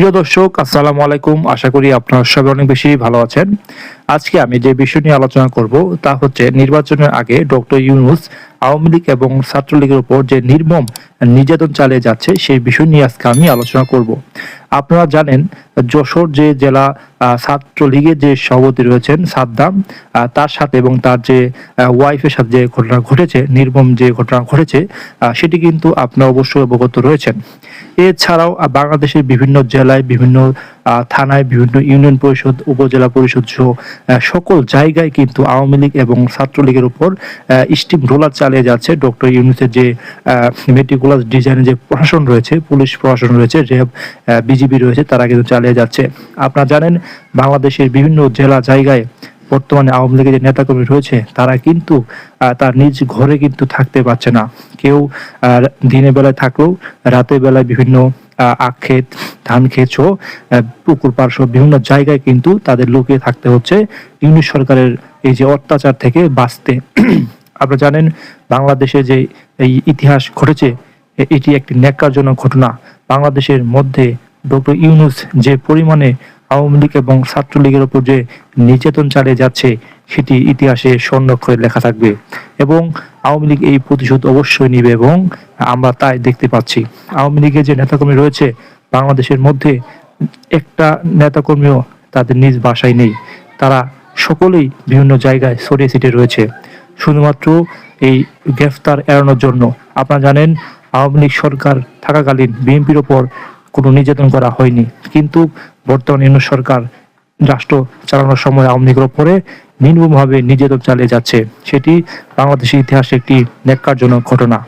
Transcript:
প্রিয় দর্শক, আসসালামু আলাইকুম। আশা করি আপনারা সবাই অনেক বেশি ভালো আছেন। আজকে আমি যে বিষয় নিয়ে আলোচনা করব তা হচ্ছে নির্বাচনের আগে ডক্টর ইউনুস আওয়ামী লীগ এবং ছাত্রলীগের উপর যে নির্মম নির্যাতন চালিয়ে যাচ্ছে, সেই বিষয় নিয়ে আজকে আমি আলোচনা করব। আপনারা জানেন, যশোর যে জেলা ছাত্রলীগের যে সভাপতি রয়েছেন সাদ্দাম তার সাথে এবং তার যে ওয়াইফের সাথে যে ঘটনা ঘটেছে, নির্মম যে ঘটনা ঘটেছে সেটি কিন্তু আপনারা অবশ্যই অবগত রয়েছেন। এছাড়াও বাংলাদেশের বিভিন্ন জেলায় বিভিন্ন থানায় বিভিন্ন ইউনিয়ন পরিষদ, উপজেলা পরিষদ সহ সকল জায়গায় কিন্তু আওয়ামী লীগ এবং ছাত্রলীগের উপর স্টিম রোলার চালিয়ে যাচ্ছে ডক্টর ইউনুসের যে মেটিকুলাস ডিজাইনের যে প্রশাসন রয়েছে, পুলিশ প্রশাসন রয়েছে, র্যাব বিজিবি রয়েছে, তারা কিন্তু চালিয়ে যাচ্ছে। আপনারা জানেন, বাংলাদেশের বিভিন্ন জেলা জায়গায় বর্তমানে আওয়ামী লীগের যে নেতাকর্মী রয়েছে, তারা কিন্তু তার নিজ ঘরে কিন্তু থাকতে পারছে না। কেউ দিনের বেলায় থাকলেও, রাতের বেলায় বিভিন্ন আখ ক্ষেত, ধান ক্ষেত সহ পুকুর পাড় সহ বিভিন্ন জায়গায় কিন্তু তাদের লুকিয়ে থাকতে হচ্ছে ইউনিট সরকারের এই যে অত্যাচার থেকে বাঁচতে। আপনারা জানেন বাংলাদেশে যে এই ইতিহাস ঘটেছে এটি একটি ন্যাক্কারজনক ঘটনা। বাংলাদেশের মধ্যে ডক্টর ইউনুস যে পরিমাণে আওয়ামী লীগ এবং ছাত্রলীগের উপর যে নির্যাতন চালিয়ে যাচ্ছে, সেটি ইতিহাসে স্বর্ণক্ষরে লেখা থাকবে। এবং আওয়ামী লীগ এই প্রতিশোধ অবশ্যই নিবে এবং আমরা তাই দেখতে পাচ্ছি। আওয়ামী লীগের যে নেতাকর্মী রয়েছে, বাংলাদেশের মধ্যে একটা নেতাকর্মীও তাদের নিজ বাসায় নেই। তারা সকলেই বিভিন্ন জায়গায় ছড়িয়ে ছিটে রয়েছে। শুধুমাত্র এই গ্রেফতার এড়ানোর জন্য। আপনারা জানেন, আওয়ামী লীগ সরকার থাকাকালীন বিএনপির ওপর কোনো নির্যাতন করা হয়নি। কিন্তু বর্তমান ইউনিট সরকার রাষ্ট্র চালানোর সময় আওয়ামী লীগের ওপরে নির্মমভাবে নির্যাতন চালিয়ে যাচ্ছে। সেটি বাংলাদেশের ইতিহাসে একটি ন্যাক্কারজনক ঘটনা।